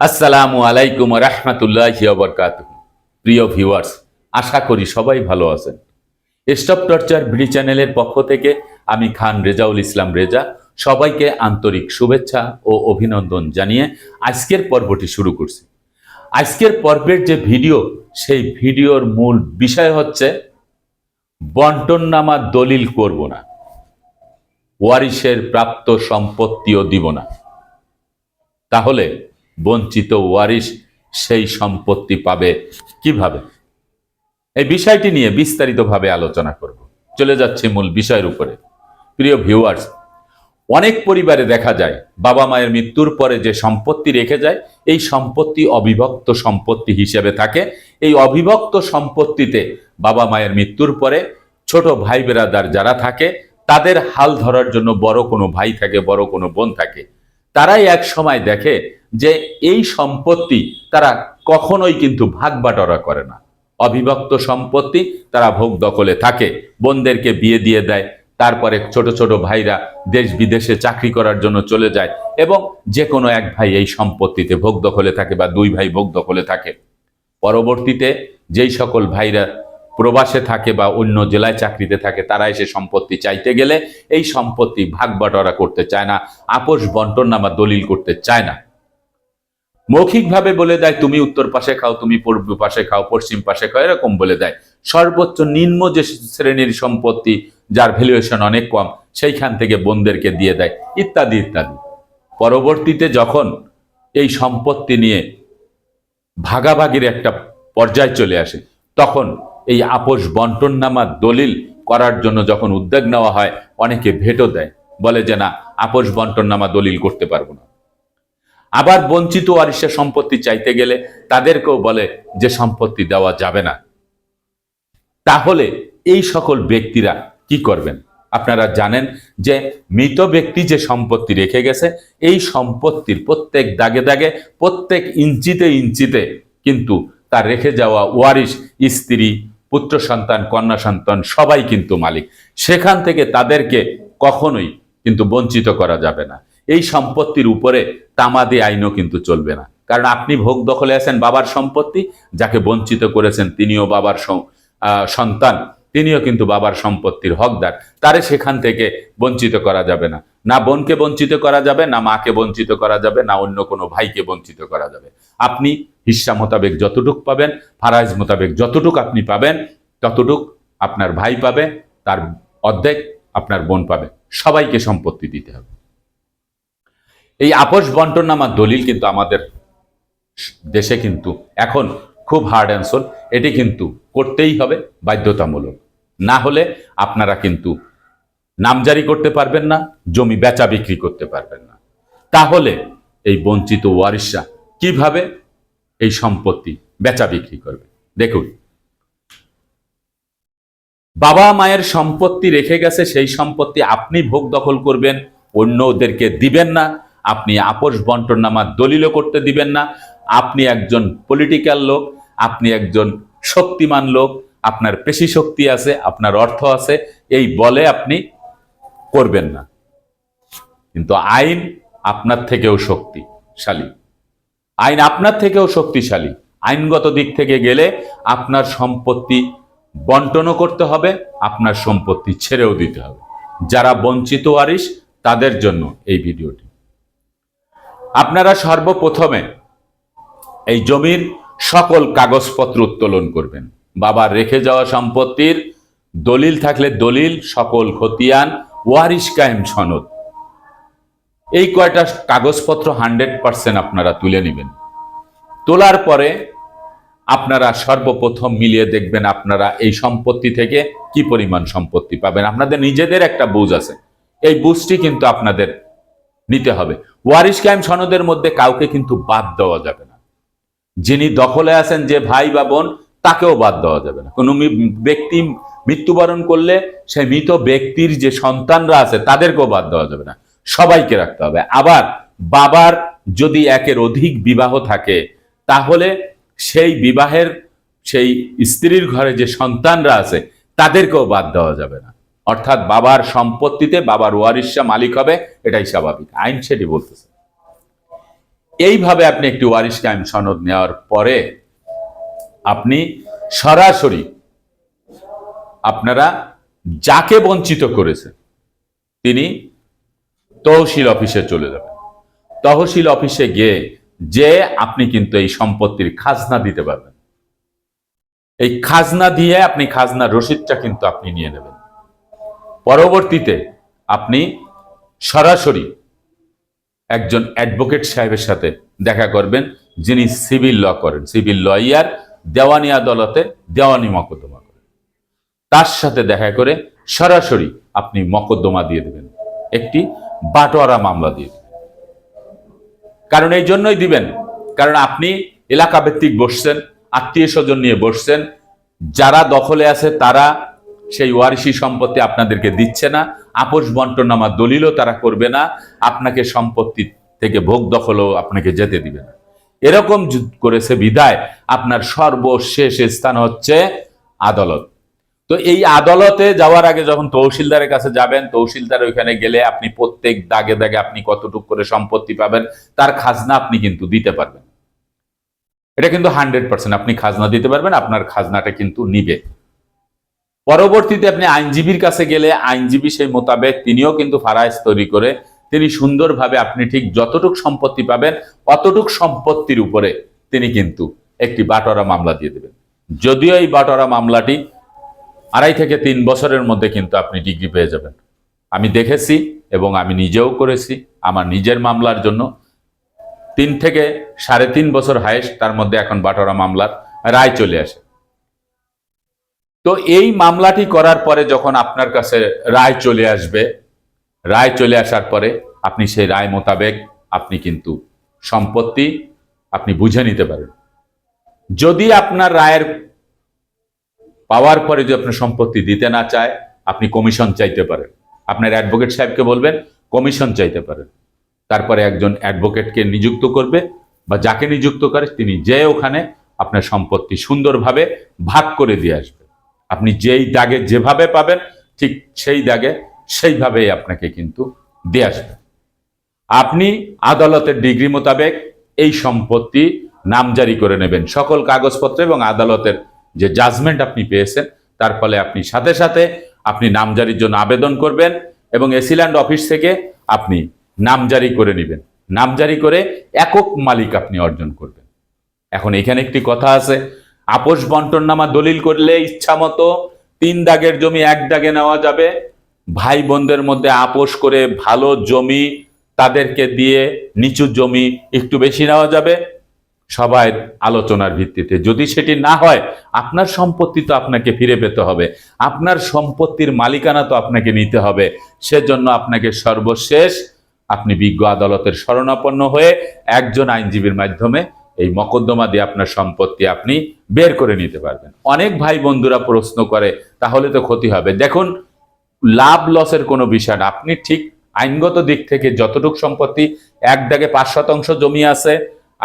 আসসালামু আলাইকুম রহমতুল্লাহ বরকাত প্রিয় ভিউয়ার্স, আশা করি সবাই ভালো আছেন। স্টপ টর্চার বিডি চ্যানেলের পক্ষ থেকে আমি খান রেজাউল ইসলাম রেজা সবাইকে আন্তরিক শুভেচ্ছা ও অভিনন্দন জানিয়ে আজকের পর্বটি শুরু করছি। আজকের পর্বের যে ভিডিও, সেই ভিডিওর মূল বিষয় হচ্ছে, বন্টননামা দলিল করব না। ওয়ারিশের প্রাপ্ত সম্পত্তিও দিব না। তাহলে বঞ্চিত ওয়ারিশ সেই সম্পত্তি পাবে কীভাবে? এই বিষয়টি নিয়ে বিস্তারিতভাবে আলোচনা করব। চলে যাচ্ছে মূল বিষয়ের উপরে। প্রিয় ভিউয়ার্স অনেক পরিবারে দেখা যায়, বাবা মায়ের মৃত্যুর পরে যে সম্পত্তি রেখে যায়, এই সম্পত্তি অবিভক্ত সম্পত্তি হিসেবে থাকে। এই অবিভক্ত সম্পত্তিতে বাবা মায়ের মৃত্যুর পরে ছোট ভাই বেরাদার যারা থাকে, তাদের হাল ধরার জন্য বড় কোনো ভাই থাকে, বড় কোনো বোন থাকে। তারাই এক সময় দেখে যে এই সম্পত্তি তারা কখনোই কিন্তু ভাগ বাটোয়ারা করে না। অবিভক্ত সম্পত্তি তারা ভোগ দখলে থাকে, বোনদেরকে বিয়ে দিয়ে দেয়, তারপরে ছোট ছোট ভাইরা দেশ বিদেশে চাকরি করার জন্য চলে যায় এবং যে কোনো এক ভাই এই সম্পত্তিতে ভোগ দখলে থাকে বা দুই ভাই ভোগ দখলে থাকে। পরবর্তীতে যেই সকল ভাইরা প্রবাসে থাকে বা অন্য জেলায় চাকরিতে থাকে তারা এসে সম্পত্তি চাইতে গেলে এই সম্পত্তি ভাগ বাটোয়ারা করতে চায় না, আপোষ বন্টন নামা দলিল করতে চায় না। মৌখিকভাবে বলে দেয়, তুমি উত্তর পাশে খাও, তুমি পূর্ব পাশে খাও, পশ্চিম পাশে খাও, এরকম বলে দেয়। সর্বোচ্চ নিম্ন যে শ্রেণির সম্পত্তি, যার ভ্যালুয়েশন অনেক কম, সেইখান থেকে বোনদেরকে দিয়ে দেয়, ইত্যাদি ইত্যাদি। পরবর্তীতে যখন এই সম্পত্তি নিয়ে ভাগাভাগির একটা পর্যায় চলে আসে, তখন এই আপোষ বন্টন নামা দলিল করার জন্য যখন উদ্যোগ নেওয়া হয়, অনেকে ভেটো দেয়। বলে যে, না, আপোষ বন্টন নামা দলিল করতে পারব না। আবার বঞ্চিত ওয়ারিশের সম্পত্তি চাইতে গেলে তাদেরকেও বলে যে সম্পত্তি দেওয়া যাবে না। তাহলে এই সকল ব্যক্তিরা কি করবেন? আপনারা জানেন যে মৃত ব্যক্তি যে সম্পত্তি রেখে গেছে, এই সম্পত্তির প্রত্যেক দাগে দাগে, প্রত্যেক ইঞ্চিতে ইঞ্চিতে কিন্তু তার রেখে যাওয়া ওয়ারিশ, স্ত্রী, পুত্র সন্তান, কন্যা সন্তান, সবাই কিন্তু মালিক। সেখান থেকে তাদেরকে কখনোই কিন্তু বঞ্চিত করা যাবে না। এই সম্পত্তির উপরে তামাদি আইনও কিন্তু চলবে না। কারণ আপনি ভোগ দখলে আছেন বাবার সম্পত্তি, যাকে বঞ্চিত করেছেন তিনিও বাবার সন্তান, তিনিও কিন্তু বাবার সম্পত্তির হকদার। তারে সেখান থেকে বঞ্চিত করা যাবে না। না বোনকে বঞ্চিত করা যাবে, না মাকে বঞ্চিত করা যাবে, না অন্য কোনো ভাইকে বঞ্চিত করা যাবে। আপনি হিস্সা মোতাবেক যতটুক পাবেন, ফারাইজ মোতাবেক যতটুক আপনি পাবেন, ততটুক আপনার ভাই পাবে, তার অর্ধেক আপনার বোন পাবে। সবাইকে সম্পত্তি দিতে হবে। এই আপোষ বন্টন নামার দলিল কিন্তু আমাদের দেশে কিন্তু এখন খুব হার্ড অ্যান্ড সোল এটি কিন্তু করতেই হবে বাধ্যতামূলক। না হলে আপনারা কিন্তু নামজারি করতে পারবেন না, জমি বেচা বিক্রি করতে পারবেন না। তাহলে এই বঞ্চিত ওয়ারিশরা কীভাবে এই সম্পত্তি বেচা বিক্রি করবে? দেখুন, বাবা মায়ের সম্পত্তি রেখে গেছে, সেই সম্পত্তি আপনি ভোগ দখল করবেন অন্যদেরকে দিবেন না আপনি আপোষ বন্টন নামার দলিলও করতে দিবেন না। আপনি একজন পলিটিক্যাল লোক, আপনি একজন শক্তিমান লোক, আপনার পেশি শক্তি আছে, আপনার অর্থ আছে, এই বলে আপনি করবেন না। কিন্তু আইন আপনার থেকেও শক্তিশালী। আইন আপনার থেকেও শক্তিশালী। আইনগত দিক থেকে গেলে আপনার সম্পত্তি বন্টনও করতে হবে, আপনার সম্পত্তি ছেড়েও দিতে হবে। যারা বঞ্চিত আরিস তাদের জন্য এই ভিডিওটি। আপনারা সর্বপ্রথমে এই জমির সকল কাগজপত্র উত্তোলন করবেন। বাবার রেখে যাওয়া সম্পত্তির দলিল থাকলে দলিল, সকল খতিয়ান, ওয়ারিশ কায়েম সনদ। এই কয়টা কাগজপত্র হান্ড্রেড পার্সেন্ট আপনারা তুলে নেবেন। তোলার পরে আপনারা সর্বপ্রথম মিলিয়ে দেখবেন আপনারা এই সম্পত্তি থেকে কি পরিমাণ সম্পত্তি পাবেন। আপনাদের নিজেদের একটা বুঝ আছে। এই বুঝটি কিন্তু আপনাদের নিতে হবে। ওয়ারিশ কায়েম সনদের মধ্যে কাউকে কিন্তু বাদ দেওয়া যাবে না। যিনি দখলে আছেন যে ভাই বা বোন, তাকেও বাদ দেওয়া যাবে না। কোনো ব্যক্তি মৃত্যুবরণ করলে সেই মৃত ব্যক্তির যে সন্তানরা আছে, তাদেরকেও বাদ দেওয়া যাবে না। সবাইকে রাখতে হবে। আবার বাবার যদি একের অধিক বিবাহ থাকে, তাহলে সেই বিবাহের সেই স্ত্রীর ঘরে যে সন্তানরা আছে, তাদেরকেও বাদ দেওয়া যাবে না। অর্থাৎ বাবার সম্পত্তিতে বাবার ওয়ারিশা মালিক হবে, এটাই স্বাভাবিক। আইন সেটি বলতেছে। এইভাবে আপনি একটি ওয়ারিশ কায়েম সনদ নেওয়ার পরে আপনি সরাসরি আপনারা যাকে বঞ্চিত করেছেন তিনি তহসিল অফিসে চলে যাবেন। তহসিল অফিসে গিয়ে যে আপনি কিন্তু এই সম্পত্তির খাজনা দিতে পারবেন। এই খাজনা দিয়ে আপনি খাজনা রসিদটা কিন্তু আপনি নিয়ে নেবেন। পরবর্তীতে আপনি সরাসরি একজন অ্যাডভোকেট সাহেবের সাথে দেখা করবেন, যিনি সিভিল ল করেন, সিভিল লয়ার, দেওয়ানি আদালতে দেওয়ানি মকদ্দমা করেন। তার সাথে দেখা করে সরাসরি আপনি মকদ্দমা দিয়ে দেবেন, একটি বাটোয়ারা মামলা দিয়ে দেবেন। কারণ এই জন্যই দিবেন, কারণ আপনি এলাকা ভিত্তিক বসছেন, আত্মীয় স্বজন নিয়ে বসছেন, যারা দখলে আছে তারা সেই ওয়ারিশি সম্পত্তি আপনাদেরকে দিচ্ছে না, আপোষ বন্টনামা দলিলও তারা করবে না, আপনাকে সম্পত্তি থেকে ভোগ দখলও আপনাকে যেতে দিবে না। এরকম করেছে বিদায়, আপনার সর্বশেষ স্থান হচ্ছে আদালত। তো এই আদালতে যাওয়ার আগে যখন তহসিলদারের কাছে যাবেন, তহসিলদার ওইখানে গেলে আপনি প্রত্যেক দাগে দাগে আপনি কতটুক করে সম্পত্তি পাবেন, তার খাজনা আপনি কিন্তু দিতে পারবেন। এটা কিন্তু হান্ড্রেড পার্সেন্ট আপনি খাজনা দিতে পারবেন, আপনার খাজনাটা কিন্তু নিবে। পরবর্তীতে আপনি আইনজীবীর কাছে গেলে, আইনজীবী সেই মোতাবেক তিনিও কিন্তু ফারাইজ তৈরি করে, তিনি সুন্দরভাবে আপনি ঠিক যতটুক সম্পত্তি পাবেন, অতটুক সম্পত্তির উপরে তিনি কিন্তু একটি বাটোয়ারা মামলা দিয়ে দেবেন। যদিও এই বাটোয়ারা মামলাটি আড়াই থেকে তিন বছরের মধ্যে কিন্তু আপনি ডিগ্রি পেয়ে যাবেন। আমি দেখেছি এবং আমি নিজেও করেছি, আমার নিজের মামলার জন্য। তিন থেকে সাড়ে তিন বছর হায়েস্ট তার মধ্যে এখন বাটোয়ারা মামলার রায় চলে আসে। তো এই মামলাটি করার পরে যখন আপনার কাছে রায় চলে আসবে, রায় চলে আসার পরে আপনি সেই রায় মোতাবেক আপনি কিন্তু সম্পত্তি আপনি বুঝে নিতে পারেন। যদি আপনার রায়ের পাওয়ার পরে যদি আপনার সম্পত্তি দিতে না চায়, আপনি কমিশন চাইতে পারেন। আপনার অ্যাডভোকেট সাহেবকে বলবেন, কমিশন চাইতে পারেন। তারপরে একজন অ্যাডভোকেটকে নিযুক্ত করবে বা যাকে নিযুক্ত করে তিনি যে ওখানে আপনার সম্পত্তি সুন্দরভাবে ভাগ করে দিয়ে আসবে। আপনি যেই দাগে যেভাবে পাবেন, ঠিক সেই দাগে সেইভাবেই আপনাকে কিন্তু দিয়ে আসবে। আপনি আদালতের ডিগ্রি মোতাবেক এই সম্পত্তি নামজারি করে নেবেন। সকল কাগজপত্র এবং আদালতের যে জাজমেন্ট আপনি পেয়েছেন, তার ফলে আপনি সাথে সাথে আপনি নামজারির জন্য আবেদন করবেন এবং এসিল্যান্ড অফিস থেকে আপনি নামজারি করে নেবেন। নামজারি করে একক মালিক আপনি অর্জন করবেন। এখন এখানে একটি কথা আছে আপোষ বন্টননামা দলিল করলে ইচ্ছা মতো তিন দাগের জমি এক দাগে নেওয়া যাবে। ভাই বোনদের মধ্যে আপোষ করে ভালো জমি তাদেরকে দিয়ে নিচু জমি একটু বেশি নেওয়া যাবে। সবাই আলোচনার ভিত্তিতে। যদি সেটি না হয়, আপনার সম্পত্তি তো আপনাকে ফিরে পেতে হবে। আপনার সম্পত্তির মালিকানা তো আপনাকে নিতে হবে। সেজন্য আপনাকে সর্বশেষ আপনি বিজ্ঞ আদালতের শরণাপন্ন হয়ে একজন আইনজীবীর মাধ্যমে এই মকদ্দমা দিয়ে আপনার সম্পত্তি আপনি বের করে নিতে পারবেন। অনেক ভাই বন্ধুরা প্রশ্ন করে, তাহলে তো ক্ষতি হবে। দেখুন, লাভ লসের কোনো বিষয় না। আপনি ঠিক আইনগত দিক থেকে যতটুক সম্পত্তি, এক দাগে পাঁচ শতাংশ জমি আছে,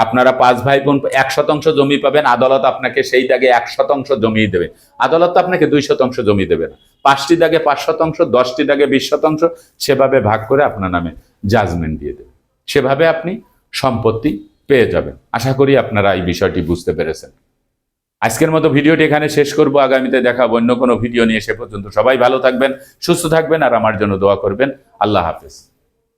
আপনারা পাঁচ ভাই বোন, এক শতাংশ জমি পাবেন, আদালত আপনাকে সেই দাগে এক শতাংশ জমি দেবে। আদালত তো আপনাকে দুই শতাংশ জমি দেবে না। পাঁচটি দাগে পাঁচ শতাংশ, দশটি দাগে বিশ শতাংশ, সেভাবে ভাগ করে আপনার নামে জাজমেন্ট দিয়ে দেবে। সেভাবে আপনি সম্পত্তি পেয়ে যাবেন। আশা করি আপনারা এই বিষয়টি বুঝতে পেরেছেন। আজকের মতো ভিডিওটি এখানে শেষ করব। আগামীতে দেখা অন্য কোনো ভিডিও নিয়ে। সে পর্যন্ত সবাই ভালো থাকবেন, সুস্থ থাকবেন, আর আমার জন্য দোয়া করবেন। আল্লাহ হাফেজ।